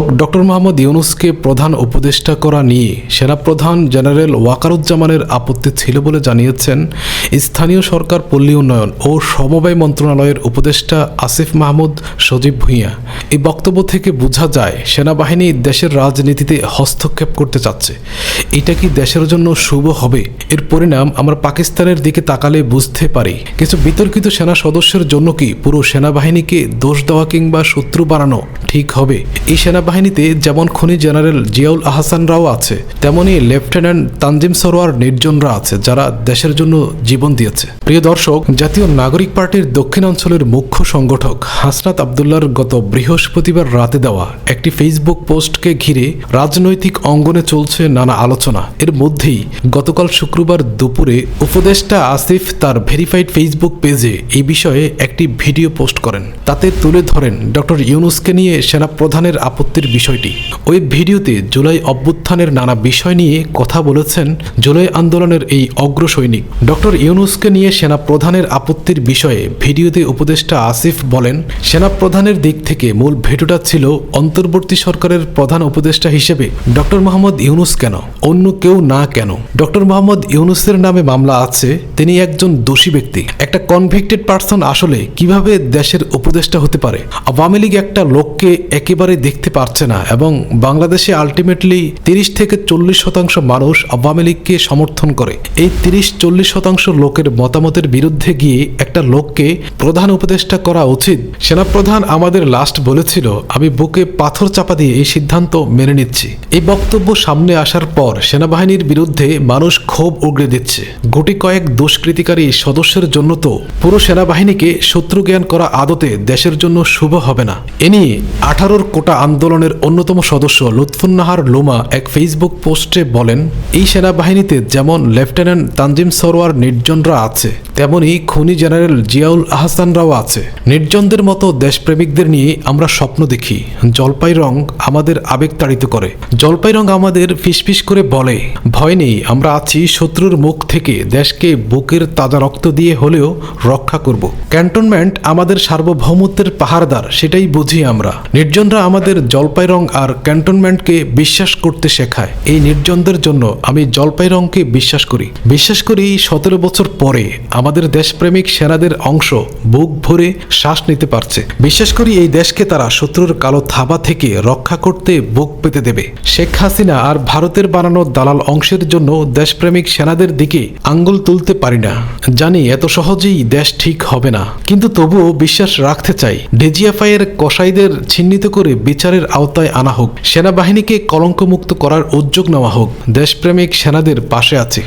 Doctor Mohammad ইউনুসকে প্রধান উপদেষ্টা করা নিয়ে সেনাপ্রধান জেনারেল ওয়াকারুজ্জামানের আপত্তি ছিল বলে জানিয়েছেন স্থানীয় সরকার পল্লী উন্নয়ন ও সমবায় মন্ত্রণালয়ের উপদেষ্টা আসিফ মাহমুদ সজীব ভূঁইয়া। এই বক্তব্য থেকে বোঝা যায়, সেনাবাহিনী দেশের রাজনীতিতে হস্তক্ষেপ করতে চাচ্ছে। এটা কি দেশের জন্য শুভ হবে? এর পরিণাম আমরা পাকিস্তানের দিকে তাকালে বুঝতে পারি। কিছু বিতর্কিত সেনা সদস্যের জন্য কি পুরো সেনাবাহিনীকে দোষ দেওয়া কিংবা শত্রু বাড়ানো ঠিক হবে? এই সেনাবাহিনীতে যেমন খনি জেনারেল জিয়াউল আহসান রাও আছে, তেমনি লেফটেন্যান্ট তানজিম সরোয়ার নির্জনরা আছে, যারা দেশের জন্য জীবন দিয়েছে। প্রিয় দর্শক, জাতীয় নাগরিক পার্টির দক্ষিণাঞ্চলের মুখ্য সংগঠক হাসনাত আবদুল্লার গত বৃহস্পতিবার রাতে দেওয়া একটি ফেসবুক পোস্টকে ঘিরে রাজনৈতিক অঙ্গনে চলছে নানা আলোচনা। এর মধ্যেই গতকাল শুক্রবার দুপুরে উপদেষ্টা আসিফ তার ভেরিফাইড ফেসবুক পেজে এই বিষয়ে একটি ভিডিও পোস্ট করেন। তাতে তুলে ধরেন ডক্টর ইউনুসকে নিয়ে সেনা প্রধানের আপত্তির বিষয়টি। ওই ভিডিওতে জুলাই অভ্যুত্থানের নানা বিষয় নিয়ে কথা বলেছেন জুলাই আন্দোলনের এই অগ্র সৈনিক। ডক্টর ইউনুসকে নিয়ে সেনা প্রধানের আপত্তির বিষয়ে ভিডিওতে উপদেষ্টা আসিফ বলেন সেনা প্রধানের দিক থেকে মূল ভেটোটা ছিল অন্তর্বর্তী সরকারের প্রধান উপদেষ্টা হিসেবে। ডক্টর মোহাম্মদ ইউনুস কেন? অন্য কেউ না কেন? ডক্টর মোহাম্মদ ইউনুসের নামে মামলা আছে, তিনি একজন দোষী ব্যক্তি। একটা কনভিক্টেড পার্সন আসলে কীভাবে দেশের উপদেষ্টা হতে পারে? আওয়ামী লীগ একটা লোককে একেবারে দেখতে পারছে না এবং বাংলাদেশে আলটিমেটলি তিরিশ থেকে চল্লিশ শতাংশ মানুষ আওয়ামী লীগকে সমর্থন করে। এই তিরিশ চল্লিশ শতাংশ লোকের মতামতের বিরুদ্ধে গিয়ে একটা লোককে প্রধান উপদেষ্টা করা উচিত। সেনাপ্রধান আমাদের লাস্ট বলেছিল, আমি বুকে পাথর চাপা দিয়ে এই সিদ্ধান্ত মেনে নিচ্ছি। এই বক্তব্য সামনে আসার পর সেনাবাহিনীর বিরুদ্ধে মানুষ ক্ষোভ উগড়ে দিচ্ছে। গুটি কয়েক দুষ্কৃতিকারী সদস্যের জন্য তো পুরো সেনাবাহিনীকে শত্রু জ্ঞান করা আদতে দেশের জন্য শুভ হবে না। এ নিয়ে আঠারোর কোটা আন্দোলনের অন্যতম সদস্য লুৎফুন্নাহার লোমা এক ফেসবুক পোস্টে বলেন, এই সেনাবাহিনীতে যেমন লেফটেন্যান্ট তানজিম সরোয়ার নির্জনরা আছে, তেমনি খনি জেনারেল জিয়াউল আহসানরাও আছে। নির্জনদের মতো দেশপ্রেমিকদের নিয়ে আমরা স্বপ্ন দেখি। জলপাই রং আমাদের আবেগ তাড়িত করে। জলপাই রং আমাদের ফিসফিস করে বলে, ভয় নেই, আমরা আছি শত্রুর মুখ থেকে। দেশকে বুকের তাজা রক্ত দিয়ে হলেও রক্ষা করব। ক্যান্টনমেন্ট আমাদের সার্বভৌমত্বের পাহাড়দার, সেটাই বুঝি আমরা। নির্জনরা আমাদের জলপাই রং আর ক্যান্টনমেন্টকে বিশ্বাস করতে শেখায়। এই নির্জনদের জন্য আমি জলপাই রংকে বিশ্বাস করি। বিশ্বাস করি সতেরো বছর পরে আমাদের দেশপ্রেমিক সেনাদের অংশ বুক ভরে শ্বাস নিতে পারছে। বিশ্বাস করি এই দেশকে তারা শত্রুর কালো থাবা থেকে রক্ষা করতে বুক পেতে দেবে। শেখ হাসিনা আর ভারতের বানানো দালাল অংশের জন্য দেশপ্রেমিক সেনাদের দিকে আঙ্গুল তুলতে পারি না। জানি এত সহজেই দেশ ঠিক হবে না। কিন্তু তবুও বিশ্বাস রাখতে চাই। ডিজিএফআই এর কসাইদের চিহ্নিত করে বিচারের আওতায় আনা হোক। সেনাবাহিনীকে কলঙ্কমুক্ত করার উদ্যোগ নেওয়া হোক। দেশপ্রেমিক সেনাদের পাশে আছে।